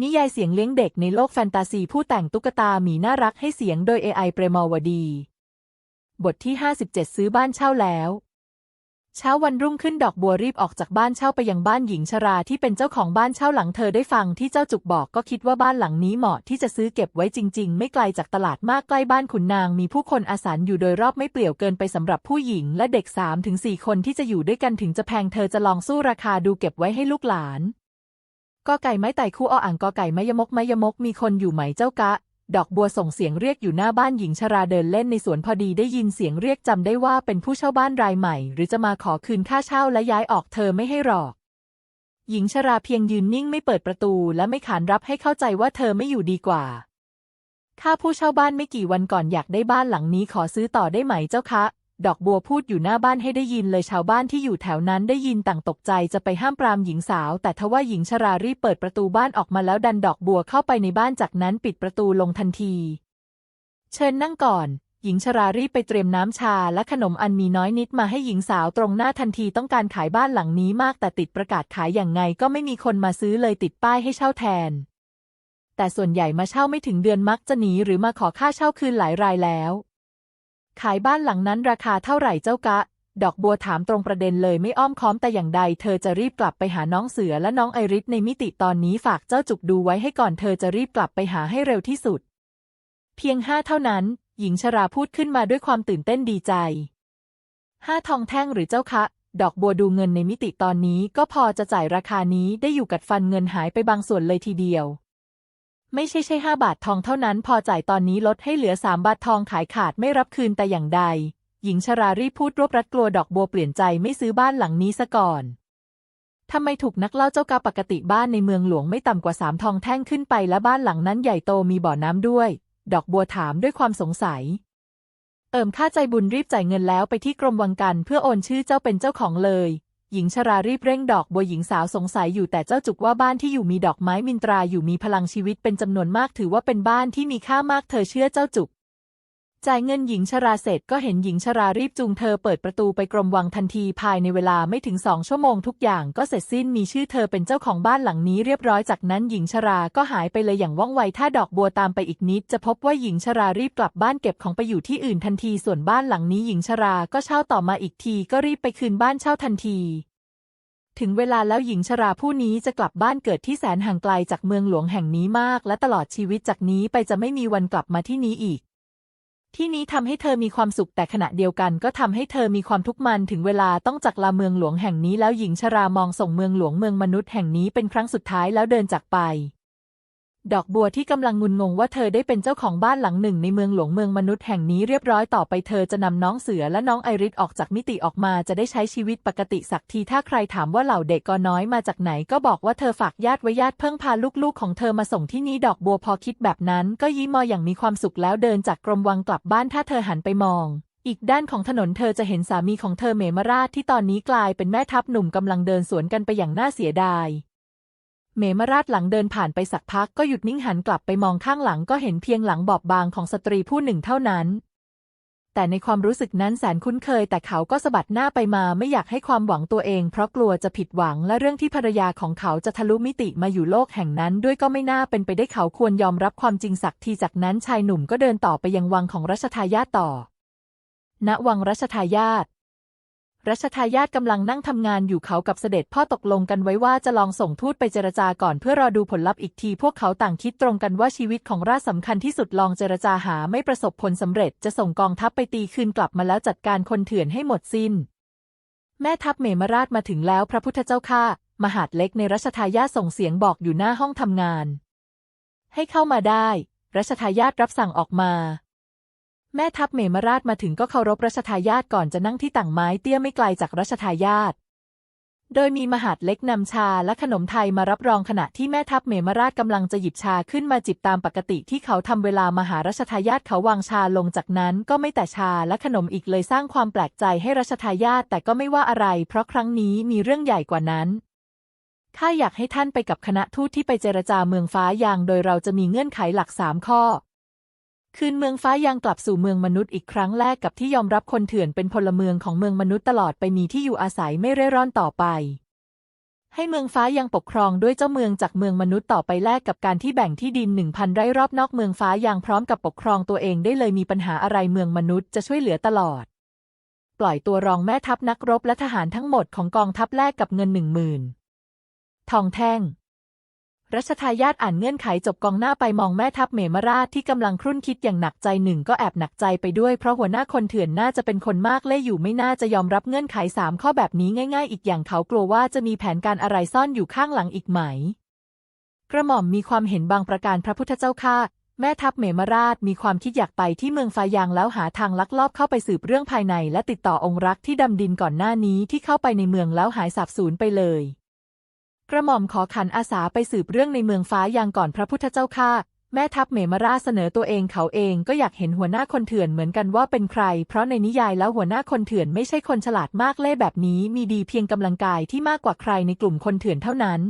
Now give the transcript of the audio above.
นิยายเสียงเลี้ยงเด็กในโลกแฟนตาซีผู้แต่งตุ๊กตาหมีน่ารักให้เสียงโดย AI เปรมาวดี บทที่ 57 ซื้อบ้านเช่าแล้ว เช้าวันรุ่งขึ้นดอกบัวรีบออกจากบ้านเช่าไปยังบ้านหญิงชราที่เป็นเจ้าของบ้านเช่าหลังเธอได้ฟังที่เจ้าจุกบอกก็คิดว่าบ้านหลังนี้เหมาะที่จะซื้อเก็บไว้จริง ๆ ไม่ไกลจากตลาดมากใกล้บ้านขุนนาง มีผู้คนอาศัยอยู่โดยรอบไม่เปลี่ยวเกินไปสำหรับผู้หญิง และเด็ก3ถึง4คนที่จะอยู่ด้วยกันถึงจะแพงเธอจะลองสู้ราคาดูเก็บไว้ให้ลูกหลาน กอไก่ไม้ไต่คู่ออ่างกอไก่ไม้ยมกไม้ยมกมีคนอยู่ไหมเจ้ากะ ดอกบัวส่งเสียงเรียกอยู่หน้าบ้านหญิงชราเดินเล่นในสวนพอดีได้ยินเสียงเรียกจำได้ว่าเป็นผู้เช่าบ้านรายใหม่ หรือจะมาขอคืนค่าเช่าและย้ายออกเธอไม่ให้หรอก หญิงชราเพียงยืนนิ่งไม่เปิดประตูและไม่ขานรับให้เข้าใจว่าเธอไม่อยู่ดีกว่าข้าผู้เช่าบ้านไม่กี่วันก่อนอยากได้บ้านหลังนี้ขอซื้อต่อได้ไหมเจ้าคะ ดอกบัวพูดอยู่หน้าบ้านให้ได้ยินเลยชาวบ้านที่อยู่แถวนั้นได้ยินต่างตกใจจะไปห้ามปรามหญิงสาว แต่ทว่าหญิงชรารีบเปิดประตูบ้านออกมาแล้วดันดอกบัวเข้าไปในบ้านจากนั้นปิดประตูลงทันที เชิญนั่งก่อน หญิงชรารีบไปเตรียมน้ำชาและขนมอันมีน้อยนิดมาให้หญิงสาวตรงหน้าทันทีต้องการขายบ้านหลังนี้มากแต่ติดประกาศขายอย่างไงก็ไม่มีคนมาซื้อเลยติดป้ายให้เช่าแทน แต่ส่วนใหญ่มาเช่าไม่ถึงเดือนมักจะหนีหรือมาขอค่าเช่าคืนหลายรายแล้ว ขายบ้านหลังนั้นราคาเท่าไหร่เจ้ากะ ดอกบัวถามตรงประเด็นเลยไม่อ้อมค้อมแต่อย่างใด เธอจะรีบกลับไปหาน้องเสือและน้องไอริสในมิติตอนนี้ฝากเจ้าจุกดูไว้ให้ก่อนเธอจะรีบกลับไปหาให้เร็วที่สุด เพียงห้าเท่านั้น หญิงชราพูดขึ้นมาด้วยความตื่นเต้นดีใจห้าทองแท่งหรือเจ้าคะ ดอกบัวดูเงินในมิติตอนนี้ก็พอจะจ่ายราคานี้ได้อยู่กัดฟันเงินหายไปบางส่วนเลยทีเดียว ไม่ใช่ใช่ห้าบาททองเท่านั้นพอจ่ายตอนนี้ลดให้เหลือสามบาททองขายขาดไม่รับคืนแต่อย่างใด หญิงชรารีพูดรวบรัดกลัวดอกบัวเปลี่ยนใจไม่ซื้อบ้านหลังนี้ซะก่อนทำไมถูกนักเล่าเจ้ากาปกติบ้านในเมืองหลวงไม่ต่ำกว่าสามทองแท่งขึ้นไปและบ้านหลังนั้นใหญ่โตมีบ่อน้ำด้วย ดอกบัวถามด้วยความสงสัย เอิมค่าใจบุญรีบจ่ายเงินแล้วไปที่กรมวังกันเพื่อโอนชื่อเจ้าเป็นเจ้าของเลย หญิงชรารีบเร่งดอกบัวหญิงสาวสงสัยอยู่แต่เจ้าจุกว่าบ้านที่อยู่มีดอกไม้มินตราอยู่มีพลังชีวิตเป็นจำนวนมากถือว่าเป็นบ้านที่มีค่ามากเธอเชื่อเจ้าจุก จ่ายเงินหญิงชราเสร็จก็เห็นหญิงชรารีบจูงเธอเปิดประตูไปกรมวังทันทีภายในเวลาไม่ถึงสองชั่วโมงทุกอย่างก็เสร็จสิ้นมีชื่อเธอเป็นเจ้าของบ้านหลังนี้เรียบร้อยจากนั้นหญิงชราก็หายไปเลยอย่างว่องไวถ้าดอกบัวตามไปอีกนิด จะพบว่าหญิงชรารีบกลับบ้านเก็บของไปอยู่ที่อื่นทันทีส่วนบ้านหลังนี้หญิงชราก็เช่าต่อมาอีกทีก็รีบไปคืนบ้านเช่าทันทีถึงเวลาแล้วหญิงชราผู้นี้จะกลับบ้านเกิดที่แสนห่างไกลจากเมืองหลวงแห่งนี้มาก และตลอดชีวิตจากนี้ไปจะไม่มีวันกลับมาที่นี้อีก ที่นี้ทำให้เธอมีความสุขแต่ขณะเดียวกันก็ทำให้เธอมีความทุกข์มันถึงเวลาต้องจากลาเมืองหลวงแห่งนี้แล้วหญิงชรามองส่งเมืองหลวงเมืองมนุษย์แห่งนี้เป็นครั้งสุดท้ายแล้วเดินจากไป ดอกบัวที่กำลังงุนงงว่าเธอได้เป็นเจ้าของบ้านหลังหนึ่งในเมืองหลวงเมืองมนุษย์แห่งนี้เรียบร้อยต่อไปเธอจะนำน้องเสือและน้องไอริสออกจากมิติออกมาจะได้ใช้ชีวิตปกติสักทีถ้าใครถามว่าเหล่าเด็กก็น้อยมาจากไหนก็บอกว่าเธอฝากญาติไว้ญาติเพิ่งพาลูกๆของเธอมาส่งที่นี้ดอกบัวพอคิดแบบนั้น ก็ยิ้มมออย่างมีความสุขแล้วเดินจากกรมวังกลับบ้านถ้าเธอหันไปมองอีกด้านของถนนเธอจะเห็นสามีของเธอเมมราชที่ตอนนี้กลายเป็นแม่ทัพหนุ่มกำลังเดินสวนกันไปอย่างน่าเสียดาย เมมราชหลังเดินผ่านไปสักพักก็หยุดนิ่งหันกลับไปมองข้างหลังก็เห็นเพียงหลังบอบบางของสตรีผู้หนึ่งเท่านั้น แต่ในความรู้สึกนั้นแสนคุ้นเคยแต่เขาก็สะบัดหน้าไปมาไม่อยากให้ความหวังตัวเอง เพราะกลัวจะผิดหวังและเรื่องที่ภรรยาของเขาจะทะลุมิติมาอยู่โลกแห่งนั้น ด้วยก็ไม่น่าเป็นไปได้เขาควรยอมรับความจริงสักทีจากนั้นชายหนุ่มก็เดินต่อไปยังวังของรัชทายาทต่อ ณวังรัชทายาท รัชทายาทกำลังนั่งทำงานอยู่เขากับเสด็จพ่อตกลงกันไว้ว่าจะลองส่งทูตไปเจรจาก่อนเพื่อรอดูผลลัพธ์อีกที พวกเขาต่างคิดตรงกันว่าชีวิตของราชสำคัญที่สุดลองเจรจาหาไม่ประสบผลสำเร็จจะส่งกองทัพไปตีคืนกลับมาแล้วจัดการคนเถื่อนให้หมดสิ้น แม่ทัพเมมราชมาถึงแล้วพระพุทธเจ้าข้ามหาดเล็กในรัชทายาทส่งเสียงบอกอยู่หน้าห้องทำงาน ให้เข้ามาได้ รัชทายาทรับสั่งออกมา แม่ทัพเมมราชมาถึงก็เคารพรัชทายาทก่อนจะนั่งที่ต่างไม้เตี้ยไม่ไกลจากรัชทายาทโดยมีมหาดเล็กนำชาและขนมไทยมารับรองขณะที่แม่ทัพเมมราชกำลังจะหยิบชาขึ้นมาจิบตามปกติที่เขาทำเวลามหารัชทายาทเขาวางชาลงจากนั้นก็ไม่แต่ชาและขนมอีกเลยสร้างความแปลกใจให้รัชทายาทแต่ก็ไม่ว่าอะไร เพราะครั้งนี้มีเรื่องใหญ่กว่านั้นข้าอยากให้ท่านไปกับคณะทูตที่ไปเจรจาเมืองฟ้ายาง โดยเราจะมีเงื่อนไขหลักสามข้อ คืนเมืองฟ้ายางกลับสู่เมืองมนุษย์อีกครั้งแรกกับที่ยอมรับคนเถื่อนเป็นพลเมืองของเมืองมนุษย์ตลอดไปมีที่อยู่อาศัยไม่เร่ร่อนต่อไป ให้เมืองฟ้ายังปกครองด้วยเจ้าเมืองจากเมืองมนุษย์ต่อไปแลกกับการที่แบ่งที่ดินหนึ่งพันไร่รอบนอกเมืองฟ้ายังพร้อมกับปกครองตัวเองได้เลยมีปัญหาอะไรเมืองมนุษย์จะช่วยเหลือตลอด ปล่อยตัวรองแม่ทัพนักรบและทหารทั้งหมดของกองทัพแลกกับเงินหนึ่งหมื่นทองแท่ง รัชทายาทอ่านเงื่อนไขจบกองหน้าไปมองแม่ทัพเมมราชที่กำลังครุ่นคิดอย่างหนักใจหนึ่งก็แอบหนักใจไปด้วยเพราะหัวหน้าคนเถื่อนน่าจะเป็นคนมากเล่ห์อยู่ไม่น่าจะยอมรับเงื่อนไขสามข้อแบบนี้ง่าย ๆ อีกอย่างเขากลัวว่าจะมีแผนการอะไรซ่อนอยู่ข้างหลังอีกไหม กระหม่อมมีความเห็นบางประการพระพุทธเจ้าข้าแม่ทัพเมมราชมีความคิดอยากไปที่เมืองฟายางแล้วหาทางลักลอบเข้าไปสืบเรื่องภายใน และติดต่อองค์รักที่ดำดินก่อนหน้านี้ที่เข้าไปในเมืองแล้วหายสาบสูญไปเลย กระหม่อมขอขันอาสาไปสืบเรื่องในเมืองฟ้ายางก่อนพระพุทธเจ้าข้าแม่ทัพเมมาราเสนอตัวเองเขาเองก็อยากเห็นหัวหน้าคนเถื่อนเหมือนกันว่าเป็นใคร เพราะในนิยายแล้วหัวหน้าคนเถื่อนไม่ใช่คนฉลาดมากเล่แบบนี้ มีดีเพียงกำลังกายที่มากกว่าใครในกลุ่มคนเถื่อนเท่านั้น